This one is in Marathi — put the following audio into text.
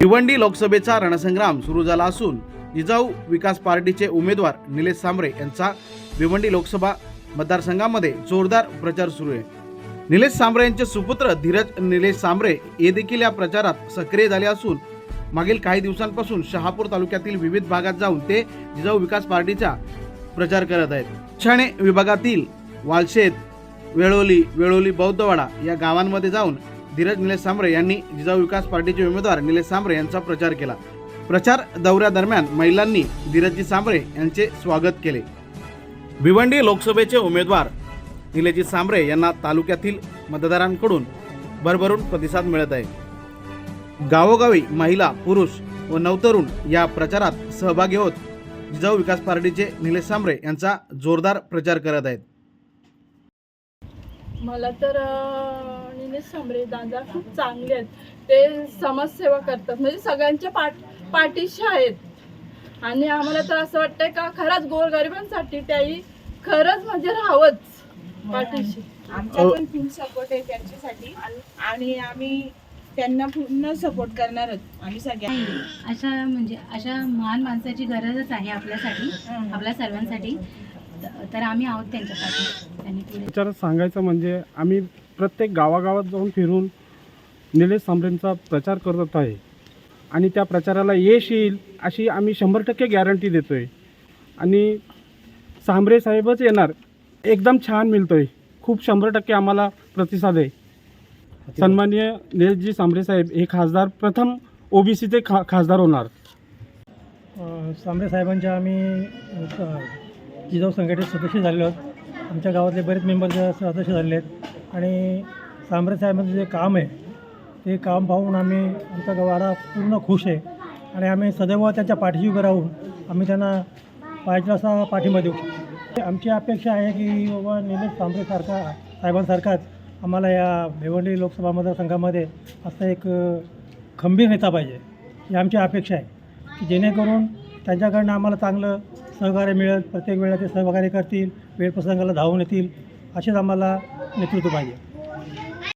भिवंडी लोकसभेचा रणसंग्राम सुरू झाला असून जिजाऊ विकास पार्टीचे उमेदवार निलेश सांबरे यांचा भिवंडी लोकसभा मतदारसंघामध्ये जोरदार प्रचार सुरू आहे. निलेश सांबरे यांचे सुपुत्र धीरज निलेश सांबरे हे देखील या प्रचारात सक्रिय झाले असून मागील काही दिवसांपासून शहापूर तालुक्यातील विविध भागात जाऊन ते जिजाऊ विकास पार्टीचा प्रचार करत आहेत. ठाणे विभागातील वालशेत वेळोली वेळोली बौद्धवाडा या गावांमध्ये जाऊन धीरज निलेश सांबरे यांनी जिजाऊ विकास पार्टीचे उमेदवार निलेश सांबरे यांचा प्रचार केला. प्रचार दौऱ्यादरम्यान महिलांनी धीरजजी सांबरे यांचे स्वागत केले. भिवंडी लोकसभेचे उमेदवार निलेशजी सांबरे यांना तालुक्यातील मतदारांकडून भरभरून प्रतिसाद मिळत आहे. गावोगावी महिला पुरुष व नवतरुण या प्रचारात सहभागी होत जिजाऊ विकास पार्टीचे निलेश सांबरे यांचा जोरदार प्रचार करत आहेत. मला तर निलेश सांबरे दादा खूप चांगले आहेत. ते समाजसेवा करतात. म्हणजे सगळ्यांच्या पाठ पाठीशी आहेत. आणि आम्हाला तर असं वाटतंय का खरंच गोरगरिबांसाठी त्याही खरंच म्हणजे राहावंच पाठीशी. आमचा पण फुल सपोर्ट आहे त्यांच्यासाठी. आणि आम्ही त्यांना पूर्ण सपोर्ट करणारच. आम्ही सगळ्या अशा म्हणजे अशा महान माणसाची गरजच आहे आपल्यासाठी आपल्या सर्वांसाठी. तर आम्ही आहोत त्यांच्या पाठी त्यांनी पुढे विचार सांगायचं म्हणजे आम्ही प्रत्येक गावागावात जाऊन फिरून निलेश सांबरेंचा प्रचार करत आहे आणि त्या प्रचाराला यश येईल अशी आम्ही शंभर टक्के गॅरंटी देतो आहे आणि सांबरे साहेबच येणार. एकदम छान मिळतो आहे खूप शंभर टक्के आम्हाला प्रतिसाद आहे. सन्माननीय निलेशजी सांबरे साहेब हे खासदार प्रथम ओबीसीचे खा खासदार होणार. सांबरे साहेबांच्या आम्ही जिजाऊ संघटनेत सदस्य झालेलो आहोत. आमच्या गावातले बरेच मेंबर सदस्य झालेले आहेत. आणि सांबरे साहेबांचं जे काम आहे ते काम पाहून आम्ही आमचा गवारा पूर्ण खुश आहे. आणि आम्ही सदैव त्यांच्या पाठीशी उभे राहून आम्ही त्यांना पाहिजे असा पाठिंबा देऊ शकतो. आमची अपेक्षा आहे की बाबा निलेश सांबरेसारखा साहेबांसारखाच आम्हाला या भिवंडी लोकसभा मतदारसंघामध्ये असं एक खंबीर नेता पाहिजे ही आमची अपेक्षा आहे. की जेणेकरून त्यांच्याकडनं आम्हाला चांगलं सहकार्य मिळेल प्रत्येक वेळेला ते सहकार्य करतील वेळ प्रसंगाला धावून येतील असेच आम्हाला नेतृत्व पाहिजे.